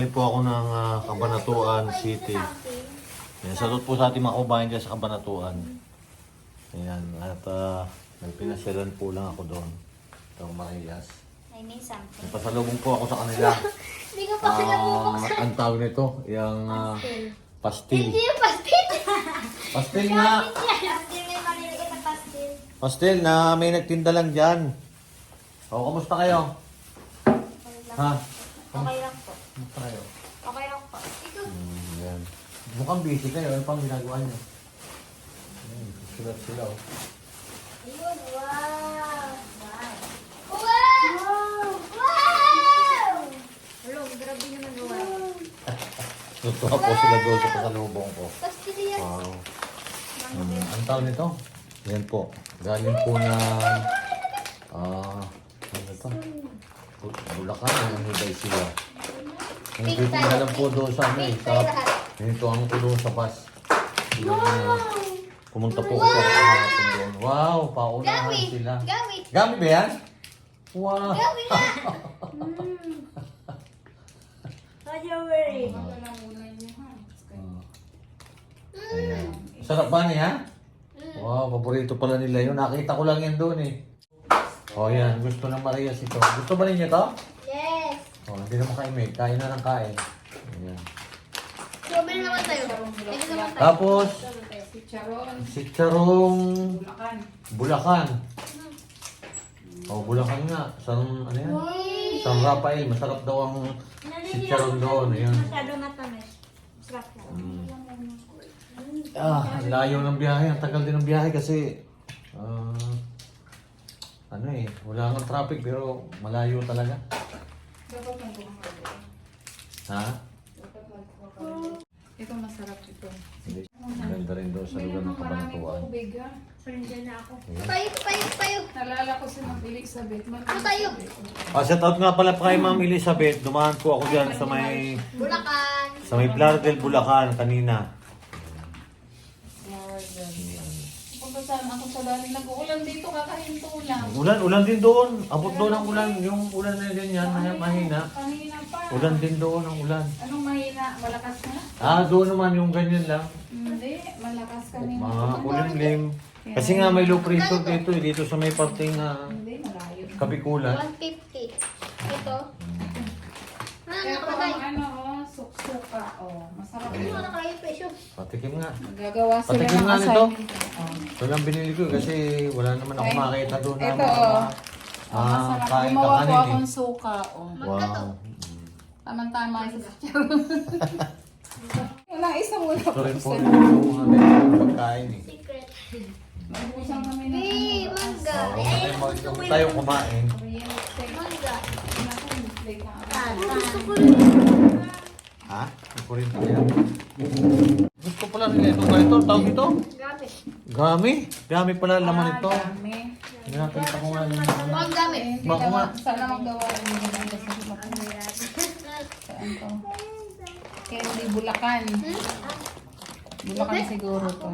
galing po ako ng ah, Cabanatuan City. Yan, salute po sa ating mga kababayan dyan sa Cabanatuan. Ayan, at uh, nagpinasyalan po lang ako doon. Ito, Marias. I need something. Po ako sa kanila. Hindi ko pa sila Ah, bubuksan. ang tawag nito, yung ah, pastil. Hindi yung pastil. Pastil nga! Pastil may maliliit na pastil. Pastil na may nagtinda lang dyan. O, kamusta kayo? Ha? Okay lang po. Kayo? Okay lang po. Ito. Hmm, yan. Mukhang busy kayo. Ano pang ginagawa niyo? Hmm, sulat sila oh. Ayun, wow. Wow! Wow! Wow! Hello, grabe naman wow. Natuwa po sila doon sa pasalubong ko. Pastil yan. Wow. Hmm, ang tawag nito? Yan po. Galing po na... Ah... ano to? Bu- Bulacan o Nuday sila. Ang Pink titinda tayo. lang po doon sa ano eh. Sa, ganito ang po doon sa bus. Ah, pumunta po ako sa kahapon doon. Wow, paunahan Gawi! sila. Gawi! Gamit ba yan? Wow. Gawi nga! Kaya worry. Ayan. Sarap ba niya? Wow, paborito pala nila yun. Nakita ko lang yan doon eh. Oh, yan. Gusto ng Marias ito. Gusto ba ninyo to? Oh, hindi naman kain may. Kain na ng kain. Ayan. Strawberry naman tayo. Ito naman tayo. Tapos, Si Charon, si Charong Bulacan. Bulacan. Oh, Bulacan nga. San, ano yan? San Rafael. Masarap daw ang si Charong doon. Ayan. Masyado matamis. Sarap lang. Ah, ang layo ng biyahe. Ang tagal din ng biyahe kasi ah, ano eh, wala nga traffic pero malayo talaga. Dapat magkuha ka doon. Ha? Dapat magkuha ka doon. Ito masarap ito. Hindi. Ganda rin doon sa lugar ng Kabanatuan. tubig. Nandiyan na ako. Tayo, tayo, tayo. Nalala ko si Ma'am Elizabeth. Ma'am Ano. Ah, shout out nga pala pa kay Ma'am Elizabeth. Dumaan po ako dyan sa may Bulacan. sa may Playa del Bulacan kanina. Ako sa dali. Nag-uulan dito kakahinto lang. Ulan, ulan din doon. Abot doon ang ulan. Yung ulan na ganyan, may mahina. Kanina pa. Ulan din doon ang ulan. Anong mahina? Malakas na? Ah, doon naman yung ganyan lang. Hindi. Malakas kanina. Mga kulimlim. Kasi nga may low pressure dito eh. Dito sa may parting uh, Hindi, malayo. Kabikulan. 150. Ito. Ano Ito nakalagay? ang ano, oh, suksuka. Oh, masarap Ano yun. nakalagay presyo? Patikim nga. Gagawa sila Patikim ng nga nito. assignment. Oh. Ito lang binili ko kasi wala naman ako Ay, makita doon na ito, mga oh. ah, masarap. kain Gumawa po kakanin eh. akong suka. Oh. Wow. Tamang-tama sa chicharon. Walang isa muna Ito po. rin po yung mga ganyan pagkain eh. Secret. Nag-usang kami ng Hey, ano, mangga. Oo, Ay, gusto ko yun. tayo kumain. Mangga. Ka. Ah, Gusto ko Ha? Ito rin tayo. Gusto pala nila ito. Ito, tawag ito? Gamit. Gami. Gami pala laman Ah, ito. dami. Nakita ko nga yung Huwag hindi Bako nga. sana maggawa rin kasi Saan to? Candy Bulacan. Bulacan siguro to.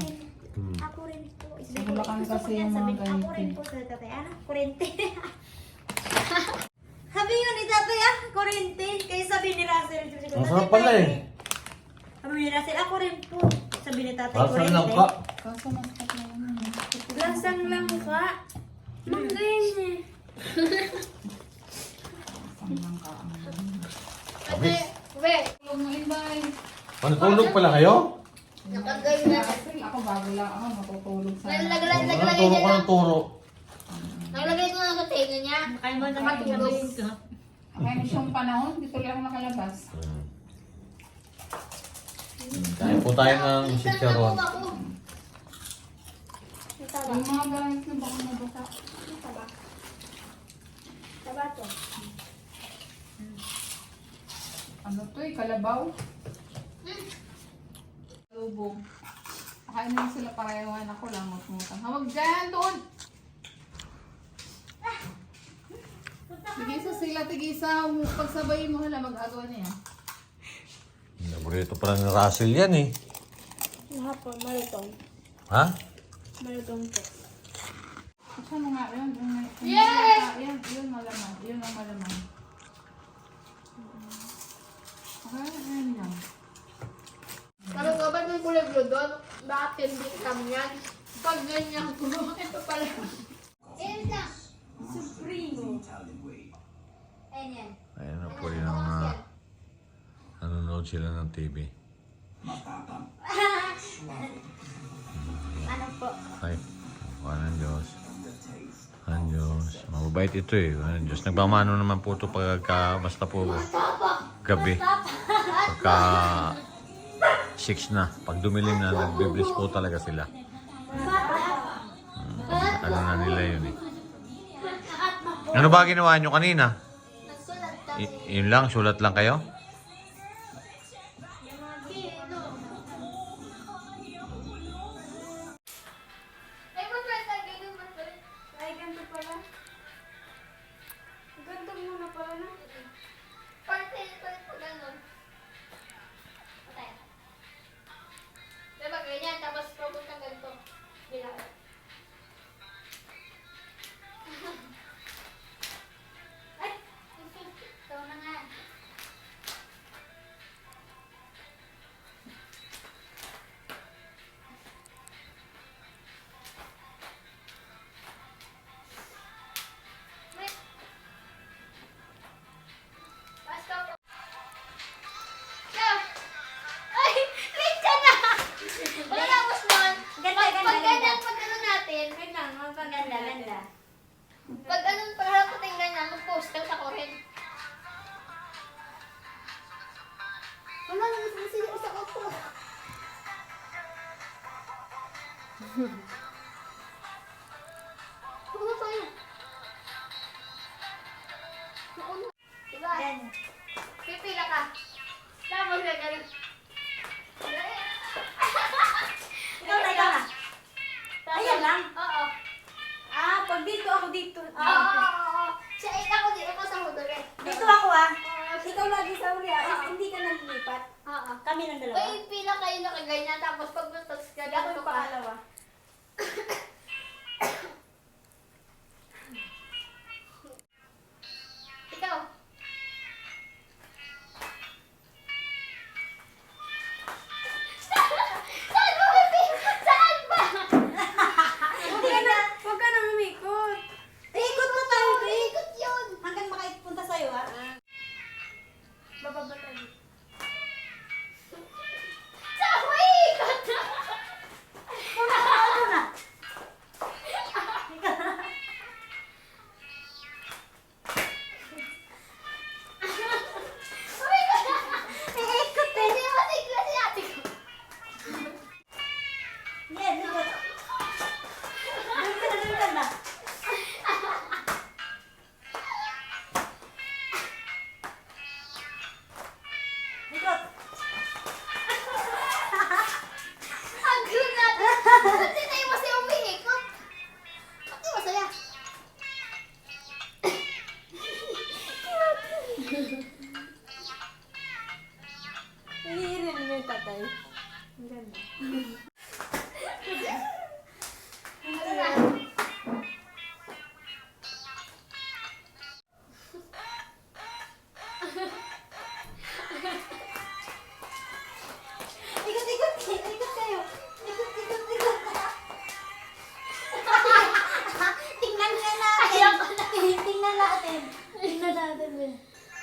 Hmm. Ako rin po. Sa Bulacan kasi yung mga sabihin. Ako ganito. rin po sa tatay. Ano? Kurente. Sabi yun ni tatay ah, kurente. Kaya sabi ni Russell. Ang sarap pala eh. Sabi ni Russell, ako rin po. Sabi ni tatay, Rasal lang ka. Kaso masarap na eh. Lasang lang ka. Manggayin eh. Masarap lang ka. Sabi. we. Tulog mo invay. Ano, tulog pala kayo? Nakagay na. Ako bago lang ako matutulog sa... Naglagay, naglagay turo niya ko lang. ng turo. Naglagay ko na sa tenga niya. Kaya mo na matulog. Kaya siyang panahon, dito lang nakalabas. Hmm. Kain po tayo ng chicharon. Yung mga gamit na baka mabasa. Tabato. Ano to eh, kalabaw? Lubong. Kakain na sila parewan ako lang magmutang. Hawag dyan, doon! Tigisa sila, tigisa. Pagsabayin mo hala, mag-agawa niya. Naborito pala ni Russell yan eh. Hapon, maritong. Ha? Maritong po. Saan mo nga yun? Yung, yung, Yes! Yan, yun malaman. Yun ang malaman. Kain lang. Parang ka ba ng kulay doon? Bakit hindi kam yan? Pag ganyan po, ito pala. Ayun lang. Supremo. Ayun yan. Ayan na po yung uh, nanonood sila ng TV. Ano po? Ay, kuha ng Diyos. Ang Diyos. Mababait ito eh. Ang Diyos. Nagmamano naman po ito pagka basta po gabi. Pagka 6 na. Pag dumilim na, nagbe-bless po talaga sila. Hmm, ano na nila yun eh. Ano ba ginawa nyo kanina? Y- yun lang, sulat lang kayo? Ano natin, Wait lang, magpaganda, ganda. pag anong pagharap natin ganyan, mag-post ka sa kurin. Wala na, mas masili sa ko Ano tayo? Nauna. Diba? Yan. Pipila ka. Tapos na Kami ng dalawa. Uy, pila kayo nakaganyan, tapos pag butas ka, Hindi ako ganito yung ka. pangalawa. Ikaw. Saan ba, baby? Saan ba? Hindi ka na. Huwag ka na umikot. Ikot mo tayo, babe. Ikot yun. Hanggang makapunta sa'yo ah. Bababa tayo.